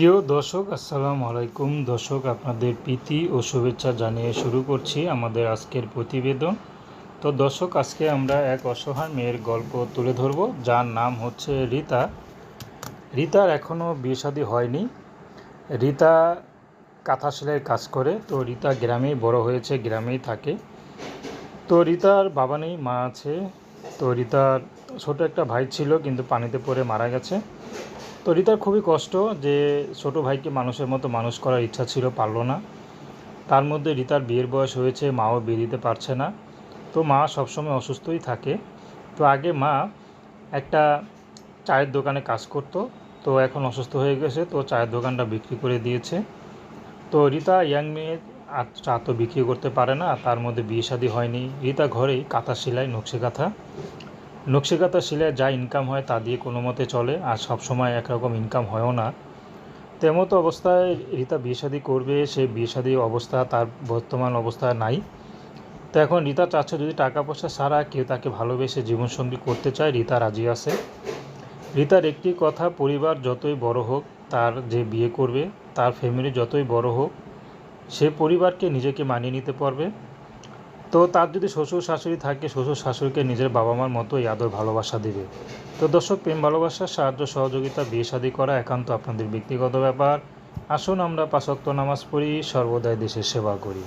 প্রিয় দর্শক, আসসালামু আলাইকুম। দর্শক, আপনাদের প্রীতি ও শুভেচ্ছা জানিয়ে শুরু করছি আমাদের আজকের প্রতিবেদন। তো দর্শক, আজকে আমরা এক অসহায় মেয়ের গল্প তুলে ধরব, যার নাম হচ্ছে রীতা। রীতার এখনও বিয়ে শাদী হয়নি। রীতা কাঁথা সেলাইয়ের কাজ করে। তো রীতা গ্রামেই, বড় হয়েছে, গ্রামেই থাকে। তো রীতার বাবা নেই, মা আছে। তো রীতার ছোট একটা ভাই ছিল, কিন্তু পানিতে পড়ে মারা গেছে। তো রিতার খুবই কষ্ট যে ছোট ভাইকে মানুষের মতো মানুষ করার ইচ্ছা ছিল, পারল না। তার মধ্যে রিতার বিয়ের বয়স হয়েছে, মাও বিয়ে দিতে পারছে না। তো মা সবসময় অসুস্থই থাকে। তো আগে মা একটা চায়ের দোকানে কাজ করতো, তো এখন অসুস্থ হয়ে গেছে, তো চায়ের দোকানটা বিক্রি করে দিয়েছে। তো রিতা ইয়াং মেয়ে, আর চা তো বিক্রি করতে পারে না, তার মধ্যে বিয়ে শাদী হয়নি। রিতা ঘরেই কাঁথা সেলাই নকশি কাঁথা নকশি কাঁথা সেলাই যা ইনকাম হয় তা দিয়ে কোনো মতে চলে, আর সব সময় একরকম ইনকাম হয়ও না। তেমতো অবস্থায় রিতা বিয়ে শাদী করবে, সে বিয়ে শাদী অবস্থা, তার বর্তমান অবস্থা নাই। তো এখন রিতা চাচ্ছে যদি টাকা পয়সা ছাড়া কেউ তাকে ভালোবেসে জীবনসঙ্গী করতে চায়, রিতা রাজি আছে। রিতার একটি কথা, পরিবার যতই বড় হোক, তার যে বিয়ে করবে, তার ফ্যামিলি যতই বড় হোক, সে পরিবারকে নিজেকে মানিয়ে নিতে পারবে। তো তার যদি শ্বশুর শাশুড়ি থাকে, শ্বশুর শাশুড়িকে নিজের বাবা মার মতোই আদর ভালোবাসা দিবে। তো দর্শক, প্রেম ভালোবাসার সাহায্য, সহযোগিতা, বিয়ে, শাদী করা একান্ত আপনাদের ব্যক্তিগত ব্যাপার। আসুন আমরা পাশক্ত নামাজ পড়ি, সর্বদাই দেশের সেবা করি।